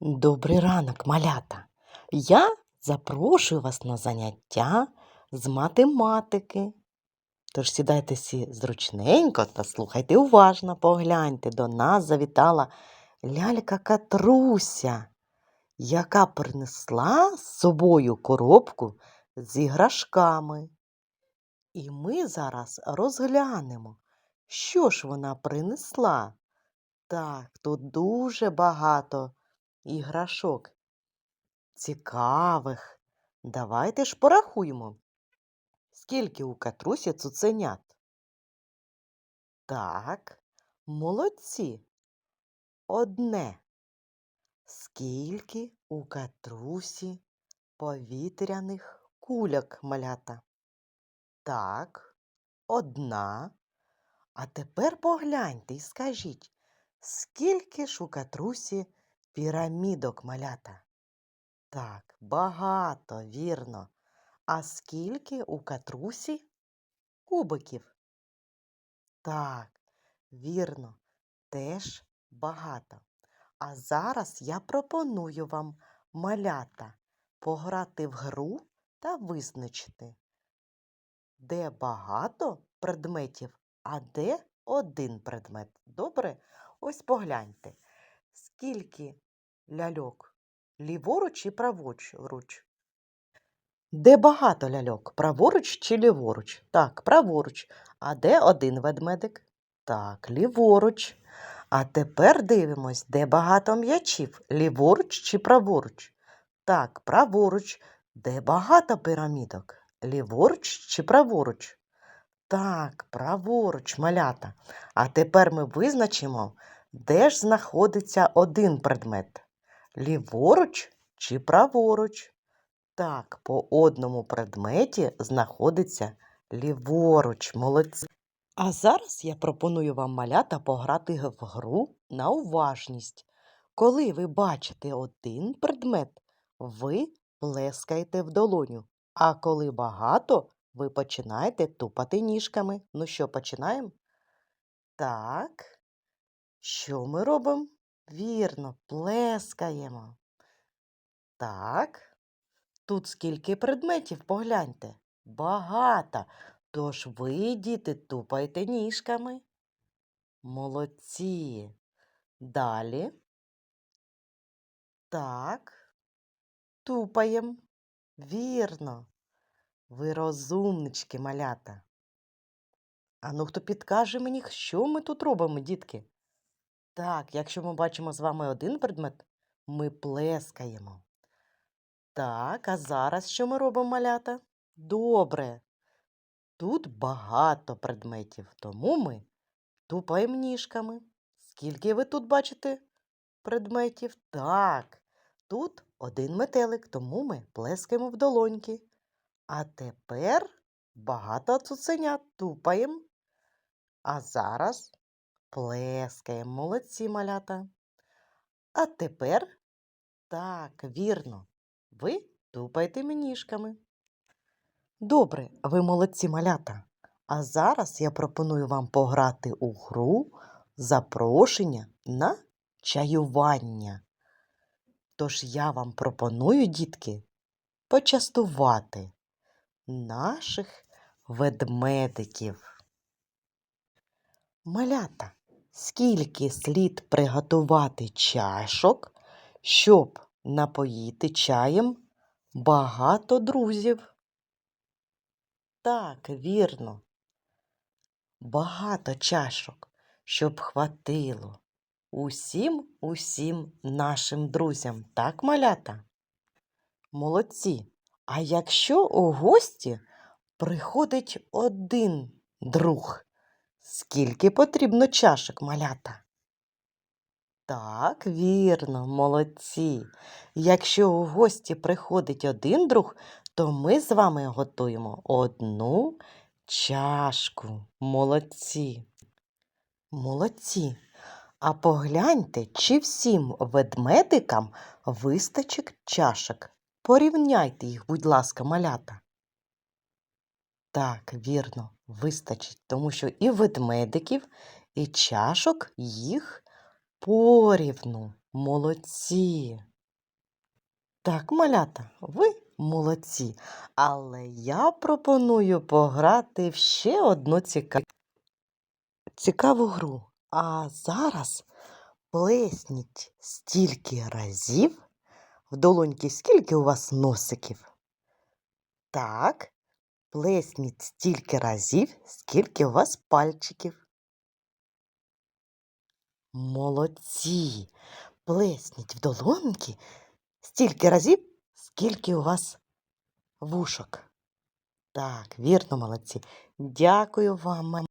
Добрий ранок, малята! Я запрошую вас на заняття з математики. Тож сідайте всі зручненько та слухайте уважно, погляньте. До нас завітала лялька Катруся, яка принесла з собою коробку з іграшками. І ми зараз розглянемо, що ж вона принесла. Так, тут дуже багато іграшок. Цікавих. Давайте ж порахуємо. Скільки у Катрусі цуценят? Так, молодці. Одне. Скільки у Катрусі повітряних кульок малята? Так, одна. А тепер погляньте і скажіть, скільки ж у Катрусі пірамідок малята? Так, багато, вірно. А скільки у Катрусі кубиків? Так, вірно, теж багато. А зараз я пропоную вам, малята, пограти в гру та визначити, де багато предметів, а де один предмет. Добре? Ось погляньте, скільки ляльок ліворуч і праворуч. Де багато ляльок? Праворуч чи ліворуч? Так, праворуч. А де один ведмедик? Так, ліворуч. А тепер дивимось, де багато м'ячів? Ліворуч чи праворуч? Так, праворуч. Де багато пірамідок? Ліворуч чи праворуч? Так, праворуч, малята. А тепер ми визначимо, де ж знаходиться один предмет. Ліворуч чи праворуч? Так, по одному предметі знаходиться ліворуч, молодці. А зараз я пропоную вам малята пограти в гру на уважність. Коли ви бачите один предмет, ви плескаєте в долоню. А коли багато, ви починаєте тупати ніжками. Ну що, починаємо? Так. Що ми робимо? Вірно, плескаємо. Так. Тут скільки предметів, погляньте. Багато. Тож ви, діти, тупайте ніжками. Молодці. Далі. Так. Тупаєм. Вірно. Ви розумнички, малята. А ну хто підкаже мені, що ми тут робимо, дітки? Так, якщо ми бачимо з вами один предмет, ми плескаємо. Так, а зараз що ми робимо, малята? Добре. Тут багато предметів, тому ми тупаємо ніжками. Скільки ви тут бачите предметів? Так, тут один метелик, тому ми плескаємо в долоньки. А тепер багато цуценят тупаємо. А зараз плескаємо. Молодці малята. А тепер так, вірно, ви тупаєте ніжками. Добре, ви молодці малята. А зараз я пропоную вам пограти у гру запрошення на чаювання. Тож я вам пропоную, дітки, почастувати наших ведмедиків. Малята, скільки слід приготувати чашок, щоб напоїти чаєм багато друзів? Так, вірно. Багато чашок, щоб хватило усім усім нашим друзям, так, малята? Молодці. А якщо у гості приходить один друг, скільки потрібно чашок, малята? Так, вірно, молодці. Якщо у гості приходить один друг, то ми з вами готуємо одну чашку. Молодці. Молодці. А погляньте, чи всім ведмедикам вистачить чашок. Порівняйте їх, будь ласка, малята. Так, вірно, вистачить, тому що і ведмедиків, і чашок їх порівну. Молодці. Так, малята, ви молодці. Але я пропоную пограти в ще одну цікаву, цікаву гру. А зараз плесніть стільки разів в долоньки, скільки у вас носиків. Так, плесніть стільки разів, скільки у вас пальчиків. Молодці. Плесніть в долонки стільки разів, скільки у вас вушок. Так, вірно, молодці. Дякую вам.